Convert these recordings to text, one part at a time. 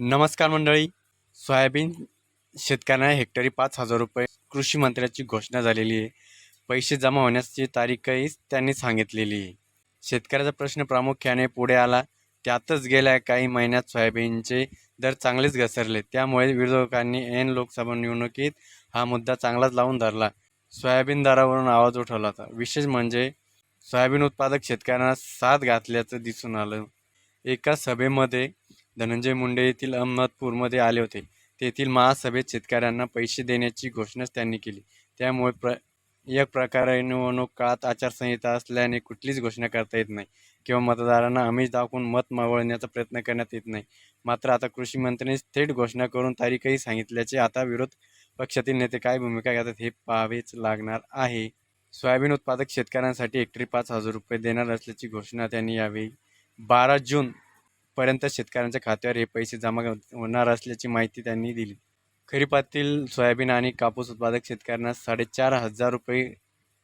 नमस्कार मंडळी. सोयाबीन शेतकऱ्यांना हेक्टरी पाच हजार रुपये कृषी मंत्र्याची घोषणा झालेली आहे. पैसे जमा होण्याची तारीखही त्यांनी सांगितलेली आहे. शेतकऱ्याचा प्रश्न प्रामुख्याने पुढे आला. त्यातच गेल्या काही महिन्यात सोयाबीनचे दर चांगलेच घसरले. त्यामुळे विरोधकांनी ऐन लोकसभा निवडणुकीत हा मुद्दा चांगलाच लावून धरला. सोयाबीन दरावरून आवाज उठवला होता. विशेष म्हणजे सोयाबीन उत्पादक शेतकऱ्यांना साथ घातल्याचं दिसून आलं. एका सभेमध्ये धनंजय मुंडे येथील अहमदपूरमध्ये आले होते. तेथील महासभेत शेतकऱ्यांना पैसे देण्याची घोषणाच त्यांनी केली. त्यामुळे प्र एक प्रकारे निवडणूक काळात आचारसंहिता असल्याने कुठलीच घोषणा करता येत नाही किंवा मतदारांना आमिष दाखवून मत मावळण्याचा प्रयत्न करण्यात येत नाही. मात्र आता कृषी मंत्र्यांनी थेट घोषणा करून तारीखही सांगितल्याचे आता विरोध पक्षातील नेते काय भूमिका घेतात हे पाहावेच लागणार आहे. सोयाबीन उत्पादक शेतकऱ्यांसाठी हेक्टरी पाच हजार रुपये देणार असल्याची घोषणा त्यांनी यावेळी बारा जून पर्यंत शेतकऱ्यांच्या खात्यावर हे पैसे जमा होणार असल्याची माहिती त्यांनी दिली. खरीपातील सोयाबीन आणि कापूस उत्पादक शेतकऱ्यांना साडेचार हजार रुपये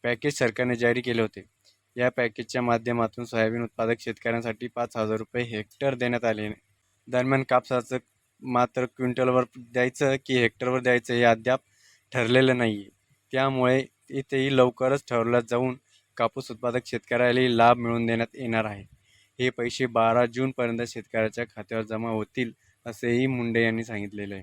पॅकेज सरकारने जारी केले होते. या पॅकेजच्या माध्यमातून सोयाबीन उत्पादक शेतकऱ्यांसाठी पाच हजार रुपये हेक्टर देण्यात आले. दरम्यान कापसाचं मात्र क्विंटलवर द्यायचं की हेक्टरवर द्यायचं हे अद्याप ठरलेलं नाही आहे त्यामुळे इथेही लवकरच ठरवलं जाऊन कापूस उत्पादक शेतकऱ्यालाही लाभ मिळवून देण्यात येणार आहे. हे पैसे बारा जूनपर्यंत शेतकऱ्याच्या खात्यावर जमा होतील असेही मुंडे यांनी सांगितलेले आहे.